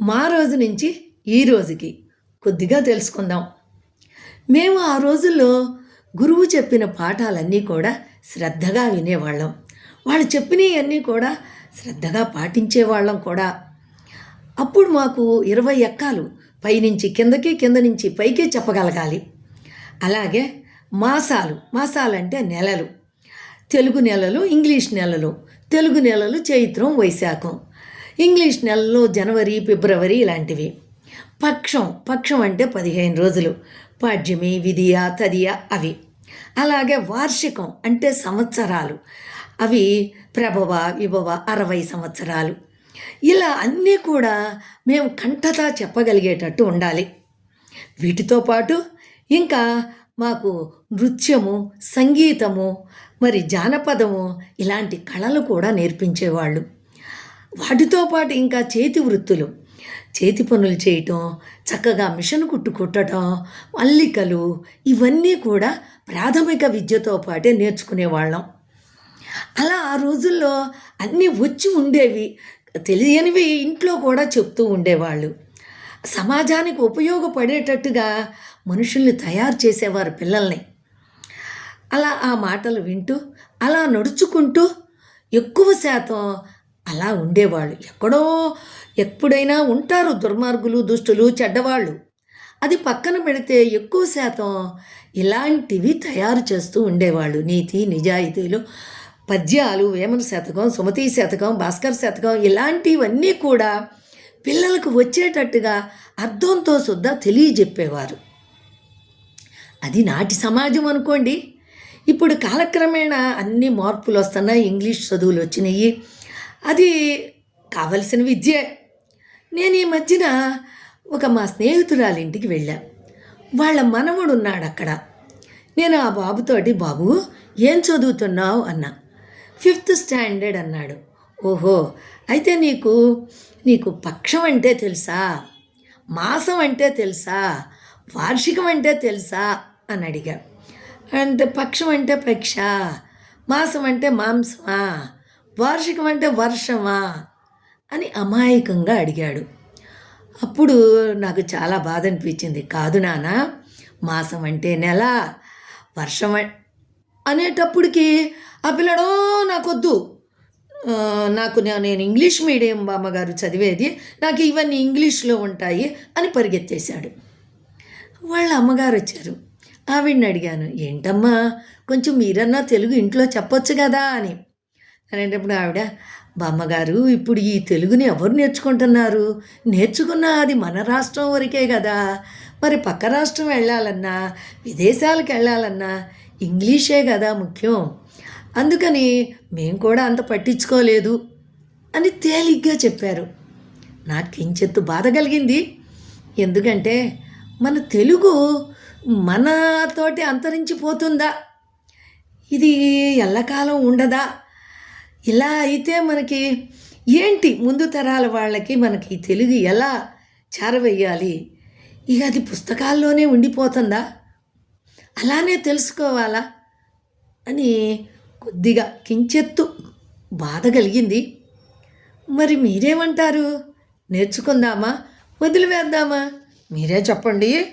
మా రోజు నుంచి ఈ రోజుకి కొద్దిగా తెలుసుకుందాం. మేము ఆ రోజుల్లో గురువు చెప్పిన పాఠాలన్నీ కూడా శ్రద్ధగా వినేవాళ్ళం. వాళ్ళు చెప్పినవన్నీ కూడా శ్రద్ధగా పాటించేవాళ్ళం కూడా. అప్పుడు మాకు ఇరవై ఎక్కాలు పైనుంచి కిందకి కింద నుంచి పైకి చెప్పగలగాలి. అలాగే మాసాలు మాసాలంటే నెలలు. తెలుగు నెలలు ఇంగ్లీష్ నెలలు తెలుగు నెలలు చైత్రం వైశాఖం. ఇంగ్లీష్ నెలలో జనవరి ఫిబ్రవరి ఇలాంటివి. పక్షం పక్షం అంటే పదిహేను రోజులు. పాడ్యమి విధియ తదియ అవి. అలాగే వార్షికం అంటే సంవత్సరాలు. అవి ప్రభవ విభవ అరవై సంవత్సరాలు. ఇలా అన్నీ కూడా మేము కంఠతా చెప్పగలిగేటట్టు ఉండాలి. వీటితో పాటు ఇంకా మాకు నృత్యము సంగీతము మరి జానపదము ఇలాంటి కళలు కూడా నేర్పించేవాళ్ళు. వాటితో పాటు ఇంకా చేతి వృత్తులు. చేతి పనులు చేయటం చక్కగా మిషన్ కుట్టు కుట్టడం అల్లికలు ఇవన్నీ కూడా ప్రాథమిక విద్యతో పాటే నేర్చుకునేవాళ్ళం. అలా ఆ రోజుల్లో అన్నీ వచ్చి ఉండేవి. తెలియనివి ఇంట్లో కూడా చెప్తూ ఉండేవాళ్ళు. సమాజానికి ఉపయోగపడేటట్టుగా మనుషుల్ని తయారు చేసేవారు పిల్లల్ని. అలా ఆ మాటలు వింటూ అలా నడుచుకుంటూ ఎక్కువ శాతం అలా ఉండేవాళ్ళు. ఎక్కడో ఎప్పుడైనా ఉంటారు దుర్మార్గులు దుష్టులు చెడ్డవాళ్ళు. అది పక్కన పెడితే ఎక్కువ శాతం ఇలాంటివి తయారు చేస్తూ ఉండేవాళ్ళు. నీతి నిజాయితీలు పద్యాలు వేమన శతకం సుమతి శతకం భాస్కర్ శతకం ఇలాంటివన్నీ కూడా పిల్లలకు వచ్చేటట్టుగా అర్థంతో సుద్దా తెలియజెప్పేవారు. అది నాటి సమాజం అనుకోండి. ఇప్పుడు కాలక్రమేణా అన్ని మార్పులు వస్తున్నాయి ఇంగ్లీష్ చదువులు వచ్చినాయి అది కావలసిన విద్యే. నేను ఈ మధ్యన ఒక మా స్నేహితురాలింటికి వెళ్ళా. వాళ్ళ మనవడు ఉన్నాడు అక్కడ. నేను ఆ బాబుతోటి బాబు ఏం చదువుతున్నావు? అన్నా. ఫిఫ్త్ స్టాండర్డ్ అన్నాడు. ఓహో అయితే నీకు నీకు పక్షం అంటే తెలుసా? మాసం అంటే తెలుసా? వార్షికం అంటే తెలుసా? అని అడిగా. అంటే పక్షం అంటే పక్ష? మాసం అంటే మాంసమా? వార్షికం అంటే వర్షమా? అని అమాయకంగా అడిగాడు. అప్పుడు నాకు చాలా బాధ అనిపించింది కాదు నాన్న మాసం అంటే నెల వర్షం అనేటప్పటికి ఆ పిల్లడో నాకొద్దు. నాకు నేను ఇంగ్లీష్ మీడియం బామ్మగారు చదివేది నాకు ఇవన్నీ ఇంగ్లీష్లో ఉంటాయి అని పరిగెత్తేశాడు. వాళ్ళ అమ్మగారు వచ్చారు. ఆవిడని అడిగాను ఏంటమ్మా కొంచెం మీరన్నా తెలుగు ఇంట్లో చెప్పొచ్చు కదా అని. అనేటప్పుడు ఆవిడ బామ్మగారు ఇప్పుడు ఈ తెలుగుని ఎవరు నేర్చుకుంటున్నారు? నేర్చుకున్నా అది మన రాష్ట్రం వరకే కదా. మరి పక్క రాష్ట్రం వెళ్ళాలన్నా విదేశాలకు వెళ్ళాలన్నా ఇంగ్లీషే కదా ముఖ్యం. అందుకని మేము కూడా అంత పట్టించుకోలేదు అని తేలిగ్గా చెప్పారు. నాకు కించెత్తు బాధ కలిగింది. ఎందుకంటే మన తెలుగు మనతోటి అంతరించిపోతుందా? ఇది ఎల్లకాలం ఉండదా? ఇలా అయితే మనకి ఏంటి ముందు తరాల వాళ్ళకి మనకి తెలుగు ఎలా చేరవేయాలి? ఇక అది పుస్తకాల్లోనే ఉండిపోతుందా? అలానే తెలుసుకోవాలా? అని కొద్దిగా కించెత్తు బాధ కలిగింది. మరి మీరేమంటారు? నేర్చుకుందామా? వదిలివేద్దామా? మీరే చెప్పండి.